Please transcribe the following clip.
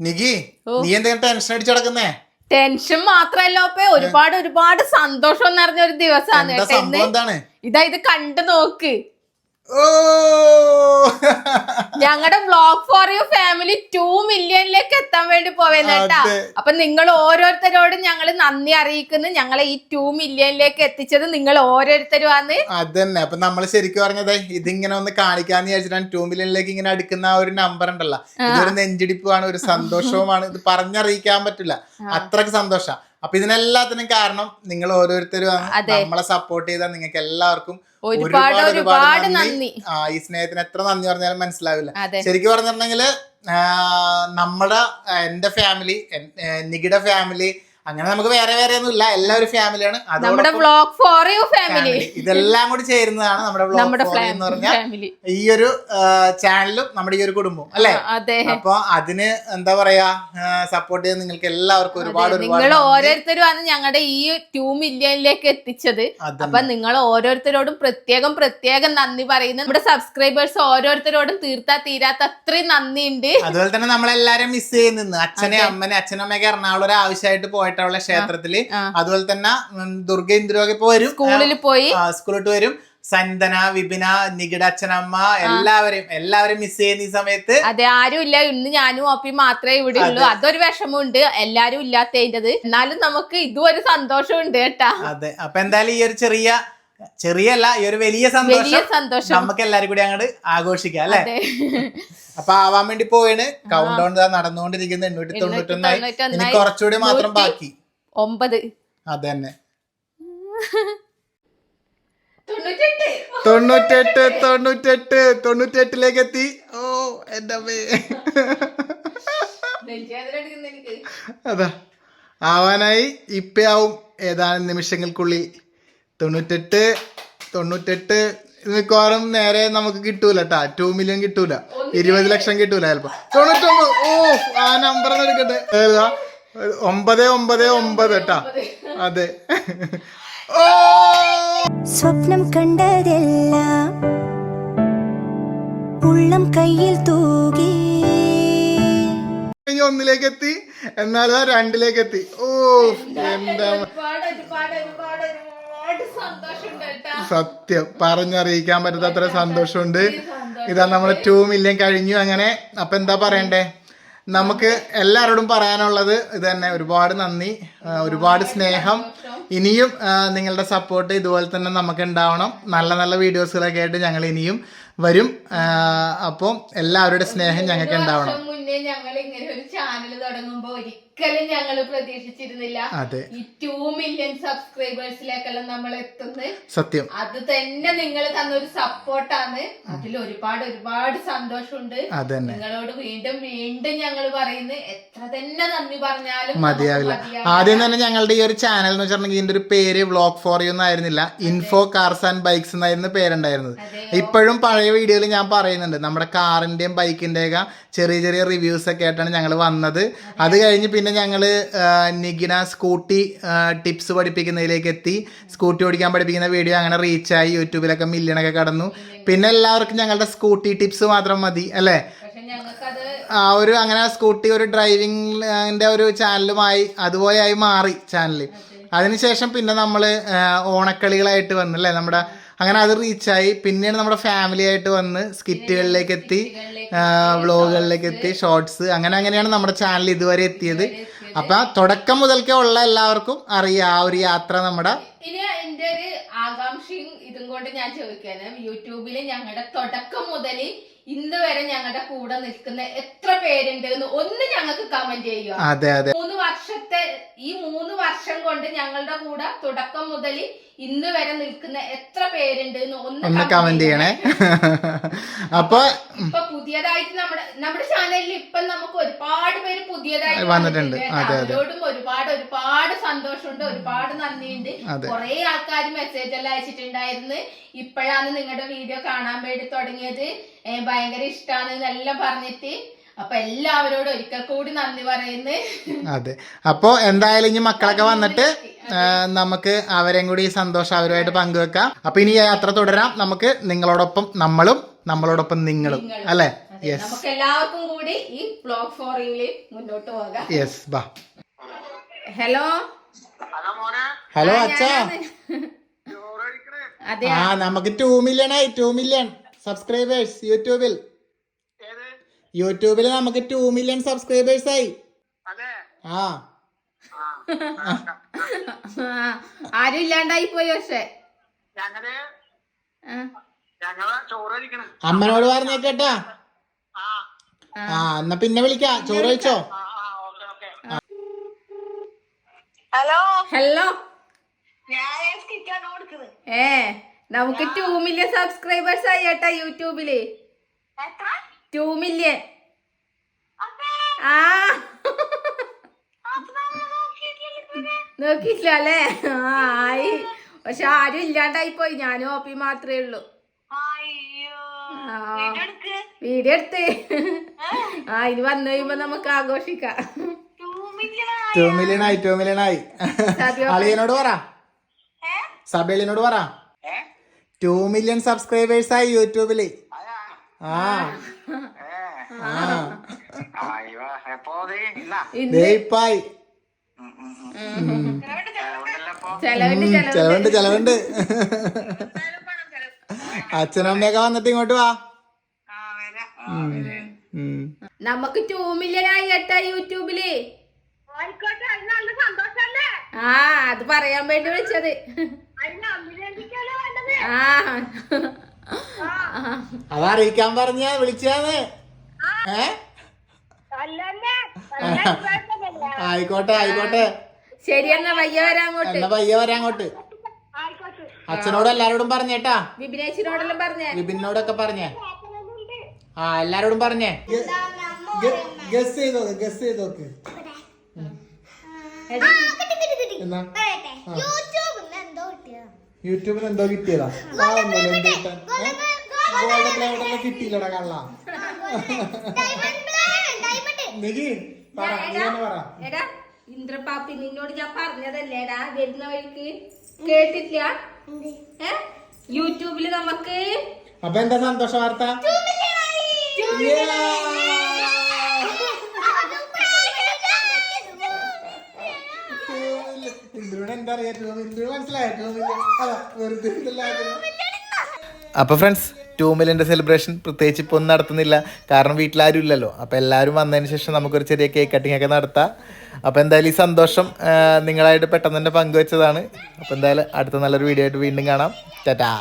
നികി നീ എന്തെങ്കിലും ടെൻഷൻ അടിച്ചു കിടക്കുന്നേ ടെൻഷൻ മാത്രല്ലോപ്പേ ഒരുപാട് ഒരുപാട് സന്തോഷം നിറഞ്ഞ ഒരു ദിവസമാണ് ഇതാ ഇത് കണ്ടു നോക്ക്. ഞങ്ങളുടെ vlog for you family two മില്യണിലേക്ക് എത്താൻ വേണ്ടി പോവേന്ന് കേട്ടാ. അപ്പൊ നിങ്ങൾ ഓരോരുത്തരോടും ഞങ്ങൾ നന്ദി അറിയിക്കുന്ന. ഞങ്ങളെ ഈ ടു മില്യണിലേക്ക് എത്തിച്ചത് നിങ്ങൾ ഓരോരുത്തരും ഓരോരുത്തരുമാണ് അതന്നെ. അപ്പൊ നമ്മൾ ശരിക്കും പറഞ്ഞത് ഇതിങ്ങനെ ഒന്ന് കാണിക്കാന്ന് വിചാരിച്ചിട്ടാണ് ടു മില്യണിലേക്ക് ഇങ്ങനെ അടുക്കുന്ന ഒരു നമ്പർ ഉണ്ടല്ലോ. ഇതൊരു നെഞ്ചിടിപ്പുമാണ് ഒരു സന്തോഷവുമാണ്. ഇത് പറഞ്ഞറിയിക്കാൻ പറ്റില്ല. അത്രയ്ക്ക് സന്തോഷം. അപ്പൊ ഇതിനെല്ലാത്തിനും കാരണം നിങ്ങൾ ഓരോരുത്തരും നമ്മളെ സപ്പോർട്ട് ചെയ്ത നിങ്ങൾക്ക് എല്ലാവർക്കും ഒരുപാട് ഒരുപാട് നന്ദി. ആ ഈ സ്നേഹത്തിന് എത്ര നന്ദി പറഞ്ഞാലും മനസ്സിലാവില്ല. ശരിക്കും പറഞ്ഞിട്ടുണ്ടെങ്കിൽ ആ, നമ്മുടെ എന്റെ ഫാമിലി നികിയുടെ ഫാമിലി അങ്ങനെ നമുക്ക് വേറെ വേറെ ഒന്നും ഇല്ല. എല്ലാവരും ഫാമിലിയാണ് നമ്മുടെ ബ്ലോഗ് ഫോർ യു ഫാമിലി ഇതെല്ലാം കൂടി ചേരുന്നതാണ് നമ്മുടെ ബ്ലോഗ് ഫോർ എന്ന് പറഞ്ഞാൽ ഈ ഒരു ചാനലും നമ്മുടെ ഈ ഒരു കുടുംബവും അല്ലെ? അപ്പൊ അതിന് എന്താ പറയാ സപ്പോർട്ട് ചെയ്ത് നിങ്ങൾക്ക് എല്ലാവർക്കും ഒരുപാട് നിങ്ങൾ ഓരോരുത്തരുമാണ് ഞങ്ങളുടെ ഈ ടു മില്യണിലേക്ക് എത്തിച്ചത്. അപ്പൊ നിങ്ങൾ ഓരോരുത്തരോടും പ്രത്യേകം പ്രത്യേകം നന്ദി പറയുന്നു. നമ്മുടെ സബ്സ്ക്രൈബേഴ്സ് ഓരോരുത്തരോടും തീർത്താ തീരാത്ത അത്രയും നന്ദിയുണ്ട്. അതുപോലെ തന്നെ നമ്മളെല്ലാരും മിസ് ചെയ്യുന്നു അച്ഛനെ അമ്മനെ അച്ഛനമ്മയൊക്കെ എറണാകുളം ഒരു ആവശ്യമായിട്ട് പോയിട്ടുള്ള ക്ഷേത്രത്തിൽ. അതുപോലെ തന്നെ ദുർഗ ഇന്ദിരൊക്കെ ഇപ്പൊ വരും. സ്കൂളിൽ പോയി. സ്കൂളിട്ട് വരും. സന്തന വിപിന നികിട അച്ഛനമ്മ എല്ലാവരെയും എല്ലാവരും മിസ് ചെയ്യുന്ന ഈ സമയത്ത് അതെ ആരും ഇല്ല. ഇന്ന് ഞാനും ഓപ്പി മാത്രമേ ഇവിടെ ഉള്ളൂ. അതൊരു വിഷമമുണ്ട്. എല്ലാരും ഇല്ലാത്തതിന്റെത്. എന്നാലും നമുക്ക് ഇതും ഒരു സന്തോഷമുണ്ട് കേട്ടാ. അതെ. അപ്പൊ എന്തായാലും ഈ ഒരു ചെറിയ ചെറിയല്ല ഈ ഒരു വലിയ സന്തോഷം നമുക്ക് എല്ലാരും കൂടി അങ്ങോട്ട് ആഘോഷിക്കാം അല്ലെ? അപ്പൊ ആവാൻ വേണ്ടി പോവാണ്. കൗണ്ട് ഡൗൺ നടന്നുകൊണ്ടിരിക്കുന്ന. എണ്ണൂറ്റി തൊണ്ണൂറ്റൊന്നായി. ഇനി തൊണ്ണൂറ്റൊന്നായി. കുറച്ചുകൂടി മാത്രം ബാക്കി. ഒമ്പത്. അതന്നെ. തൊണ്ണൂറ്റെട്ട്. തൊണ്ണൂറ്റെട്ട് തൊണ്ണൂറ്റെട്ട് തൊണ്ണൂറ്റെട്ടിലേക്ക് എത്തി ഓ എന്റെ അമ്മേ. എനിക്ക് അതാ. ആവാനായി ഇപ്പയാവും ഏതാനും നിമിഷങ്ങൾക്കുള്ളിൽ. തൊണ്ണൂറ്റെട്ട് തൊണ്ണൂറ്റെട്ട് മിക്കവാറും നേരെ നമുക്ക് കിട്ടൂല ട്ടാ. ടു മില്യൺ കിട്ടൂല. ഇരുപത് ലക്ഷം കിട്ടൂല ചിലപ്പോ. തൊണ്ണൂറ്റൊമ്പത് ഓ ആ നമ്പർ എടുക്കട്ടെ. ഒമ്പത് ഒമ്പത് ഒമ്പത് ട്ടാ. അതെ. ഓ സ്വപ്നം കണ്ടതെല്ലാം ഉള്ളം കയ്യിൽ തൂകി. ഒന്നിലേക്ക് എത്തി എന്നാലും ആ രണ്ടിലേക്ക് എത്തി ഓ എന്താ സത്യം. പറഞ്ഞറിയിക്കാൻ പറ്റാത്തത്ര സന്തോഷമുണ്ട്. ഇതാ നമ്മൾ ടു മില്യൺ കഴിഞ്ഞു അങ്ങനെ. അപ്പൊ എന്താ പറയണ്ടേ? നമുക്ക് എല്ലാവരോടും പറയാനുള്ളത് ഇത് തന്നെ. ഒരുപാട് നന്ദി. ഒരുപാട് സ്നേഹം. ഇനിയും നിങ്ങളുടെ സപ്പോർട്ട് ഇതുപോലെ തന്നെ നമുക്ക് ഉണ്ടാവണം. നല്ല നല്ല വീഡിയോസുകളൊക്കെ ആയിട്ട് ഞങ്ങൾ ഇനിയും വരും. അപ്പം എല്ലാവരുടെ സ്നേഹം ഞങ്ങൾക്ക് ഉണ്ടാവണം. മുന്നേ ഞങ്ങൾ ഇങ്ങനെ ഒരു ചാനൽ തുടങ്ങുമ്പോ ഒരിക്കലും ഞങ്ങൾ പ്രതീക്ഷിച്ചിരുന്നില്ല. ഈ ടു മില്യൺ സബ്സ്ക്രൈബേഴ്സിലേക്കെല്ലാം നമ്മൾ എത്തുന്നത് സത്യം. അത് തന്നെ നിങ്ങൾ തന്ന ഒരു സപ്പോർട്ടാണ് അതിൽ ഒരുപാട് ഒരുപാട് സന്തോഷമുണ്ട്. നിങ്ങളോട് വീണ്ടും വീണ്ടും ഞങ്ങൾ പറയുന്നത് എത്ര തന്നെ നന്ദി പറഞ്ഞാലും മതിയാവില്ല. ആദ്യം തന്നെ ഞങ്ങളുടെ ഈ ഒരു ചാനൽ എന്ന് വെച്ചിട്ടുണ്ടെങ്കിൽ ഇതിന്റെ ഒരു പേര് വ്ലോഗ് ഫോർ യു എന്നായിരുന്നില്ല. ഇൻഫോ കാർസ് ആൻഡ് ബൈക്സ് എന്നായിരുന്നു പേരുണ്ടായിരുന്നത്. ഇപ്പോഴും പഴയ വീഡിയോയിൽ ഞാൻ പറയുന്നുണ്ട്. നമ്മുടെ കാറിന്റെയും ബൈക്കിന്റെയൊക്കെ ചെറിയ ചെറിയ റിവ്യൂസ് ഒക്കെ ആയിട്ടാണ് ഞങ്ങൾ വന്നത്. അത് കഴിഞ്ഞ് പിന്നെ ഞങ്ങൾ നിഗിന സ്കൂട്ടി ടിപ്സ് പഠിപ്പിക്കുന്നതിലേക്ക് എത്തി. സ്കൂട്ടി ഓടിക്കാൻ പഠിപ്പിക്കുന്ന വീഡിയോ അങ്ങനെ റീച്ചായി യൂട്യൂബിലൊക്കെ മില്യണൊക്കെ കടന്നു. പിന്നെ എല്ലാവർക്കും ഞങ്ങളുടെ സ്കൂട്ടി ടിപ്സ് മാത്രം മതി അല്ലേ? ആ ഒരു അങ്ങനെ സ്കൂട്ടി ഒരു ഡ്രൈവിംഗിന്റെ ഒരു ചാനലുമായി അതുപോലെ ആയി മാറി ചാനൽ അതിനുശേഷം പിന്നെ നമ്മൾ ഓണക്കളികളായിട്ട് വന്നല്ലേ നമ്മുടെ അങ്ങനെ അത് റീച്ചായി പിന്നീട് നമ്മുടെ ഫാമിലി ആയിട്ട് വന്ന് സ്കിറ്റുകളിലേക്ക് എത്തി. വ്ളോഗുകളിലേക്ക് എത്തി ഷോർട്സ് അങ്ങനെ അങ്ങനെയാണ് നമ്മുടെ ചാനൽ ഇതുവരെ എത്തിയത്. അപ്പൊ തുടക്കം മുതൽക്കേ ഉള്ള എല്ലാവർക്കും അറിയാം ആ ഒരു യാത്ര നമ്മുടെ. ഇനി എന്റെ ഒരു ആകാംക്ഷയും ഇതും കൊണ്ട് ഞാൻ ചോദിക്കാൻ യൂട്യൂബിൽ ഞങ്ങളുടെ തുടക്കം മുതൽ ഇന്ന് വരെ ഞങ്ങളുടെ കൂടെ നിൽക്കുന്ന എത്ര പേരുണ്ട് എന്ന് ഒന്ന് ഞങ്ങൾക്ക് കമന്റ് ചെയ്യുക. അതെ അതെ. മൂന്ന് വർഷത്തെ ഈ മൂന്ന് വർഷം കൊണ്ട് ഞങ്ങളുടെ കൂടെ തുടക്കം മുതൽ ഇന്ന് വരെ നിൽക്കുന്ന എത്ര പേരുണ്ട് എന്ന് ഒന്ന് കമന്റ് ചെയ്യണേ. അപ്പൊ ഇപ്പൊ പുതിയതായിട്ട് നമ്മുടെ നമ്മുടെ ചാനലിൽ ഇപ്പൊ നമുക്ക് ഒരുപാട് പേര് പുതിയതായിട്ട് വന്നിട്ടുണ്ട്. അതോടും. അവരോടും ഒരുപാട് ഒരുപാട് സന്തോഷമുണ്ട് ഒരുപാട് നന്ദിയുണ്ട്. കുറെ ആൾക്കാർ മെസ്സേജ് എല്ലാം അയച്ചിട്ടുണ്ടായിരുന്നു. ഇപ്പോഴാണ് നിങ്ങളുടെ വീഡിയോ കാണാൻ വേണ്ടി തുടങ്ങിയത്. ഭയങ്കര ഇഷ്ടമാണ് എല്ലാം പറഞ്ഞിട്ട്. അപ്പൊ എല്ലാവരോടും ഒരിക്കൽ കൂടി നന്ദി പറയുന്നു. അതെ. അപ്പോൾ എന്തായാലും ഇനി മക്കളൊക്കെ വന്നിട്ട് നമുക്ക് അവരെയും കൂടി ഈ സന്തോഷം അവരുമായിട്ട് പങ്കുവെക്കാം. അപ്പൊ ഇനി യാത്ര തുടരാം. നമുക്ക് നിങ്ങളോടൊപ്പം നമ്മളും നമ്മളോടൊപ്പം നിങ്ങളും. അല്ലെ? യെസ് നമുക്ക് എല്ലാവർക്കും കൂടി ഈ ബ്ലോഗ് ഫോറിംഗിൽ മുന്നോട്ട് പോകാം. യെസ് ബാ ഹലോ ഹലോ അച്ഛാ. അതെ ആ നമുക്ക് ടൂ മില്യൺ ആയി ടൂ മില്യൺ സബ്സ്ക്രൈബേഴ്സ് യൂട്യൂബിൽ. യൂട്യൂബിൽ നമുക്ക് ടു മില്യൺ സബ്സ്ക്രൈബേഴ്സ് ആയി. ആ. ആ, ആരും ഇല്ലാണ്ടായി പോയി പക്ഷെ. അമ്മനോട് പറഞ്ഞേക്കട്ടാ. ആ. ആ. എന്നാ പിന്നെ വിളിക്കാം. ചോറ് കഴിച്ചോ? ഹലോ ആ ഓക്കെ ഓക്കെ. ഹലോ? ഏ. നമുക്ക് ടു മില്യൺ സബ്സ്ക്രൈബേഴ്സ് ആയി കേട്ടാ യൂട്യൂബിൽ. ടു മില്യൺ ആ. നോക്കിയില്ല അല്ലേ? ആ ആയി. പക്ഷെ ആരും ഇല്ലാണ്ടായി പോയി. ഞാനും ഓപ്പി മാത്രമേ ഉള്ളൂ. വീഡിയോ എടുത്ത്. ആ ഇനി വന്നു കഴിയുമ്പോ നമുക്ക് ആഘോഷിക്കാം. ടു മില്യൺ ആയി? ടു മില്യൺ ആയി. അളിയനോട് പറ. സബേളിനോട് പറ. ടു മില്യൺ സബ്സ്ക്രൈബേഴ്സ് ആയി ആ. ഇപ്പായി. ചെലവ് ചെലവുണ്ട്. ചെലവുണ്ട് അച്ഛനും അമ്മയൊക്കെ വന്നിട്ട് ഇങ്ങോട്ട് വാ. നമുക്ക് ടു മില്യൺ ആയി കേട്ടാ യൂട്യൂബിൽ. ആ അത് പറയാൻ വേണ്ടി വിളിച്ചത്. അതിന് അഭിനന്ദിക്കാലോ വേണ്ടത് ആ. അത് അറിയിക്കാൻ പറഞ്ഞ വിളിച്ചാന്ന്. ഏ? ആയിക്കോട്ടെ ആയിക്കോട്ടെ. ശരി എന്നാ വയ്യ വരാങ്ങോട്ട് എന്നാ പയ്യ വരാ അങ്ങോട്ട്. ആയിക്കോട്ടെ. അച്ഛനോട് എല്ലാരോടും പറഞ്ഞേട്ടാ വിപിനേശിനോടെല്ലാം പറഞ്ഞേ. വിപിനോടൊക്കെ പറഞ്ഞേ. ആ എല്ലാരോടും പറഞ്ഞേ. ഗസ് ചെയ്തോ ഗസ് ചെയ്തോക്ക്. എന്നാ? യൂട്യൂബിൽ എന്തോ കിട്ടിയതാ? ഗോൾഡൻ കിട്ടിയില്ലടാ കള്ള. നികി പറ നീ തന്നെ പറ. എടാ ഇന്ദ്രപാപ്പി നിന്നോട് ഞാൻ പറഞ്ഞതല്ലേടാ വരുന്ന വഴിക്ക് കേട്ടിട്ടില്ല? ഏ? യൂട്യൂബിൽ നമുക്ക് അപ്പൊ എന്താ സന്തോഷ വാർത്ത? എന്താ വെറുതെ അപ്പൊ ഫ്രണ്ട്സ് ടൂ മില്യന്റെ സെലിബ്രേഷൻ പ്രത്യേകിച്ച് ഇപ്പോൾ ഒന്നും നടത്തുന്നില്ല. കാരണം വീട്ടിലാരും ഇല്ലല്ലോ. അപ്പോൾ എല്ലാവരും വന്നതിന് ശേഷം നമുക്കൊരു ചെറിയ കേക്ക് കട്ടിംഗ് ഒക്കെ നടത്താം. അപ്പോൾ എന്തായാലും ഈ സന്തോഷം നിങ്ങളായിട്ട് പെട്ടെന്ന് തന്നെ പങ്കുവെച്ചതാണ്. അപ്പോൾ എന്തായാലും അടുത്ത നല്ലൊരു വീഡിയോ ആയിട്ട് വീണ്ടും കാണാം. ടാറ്റാ.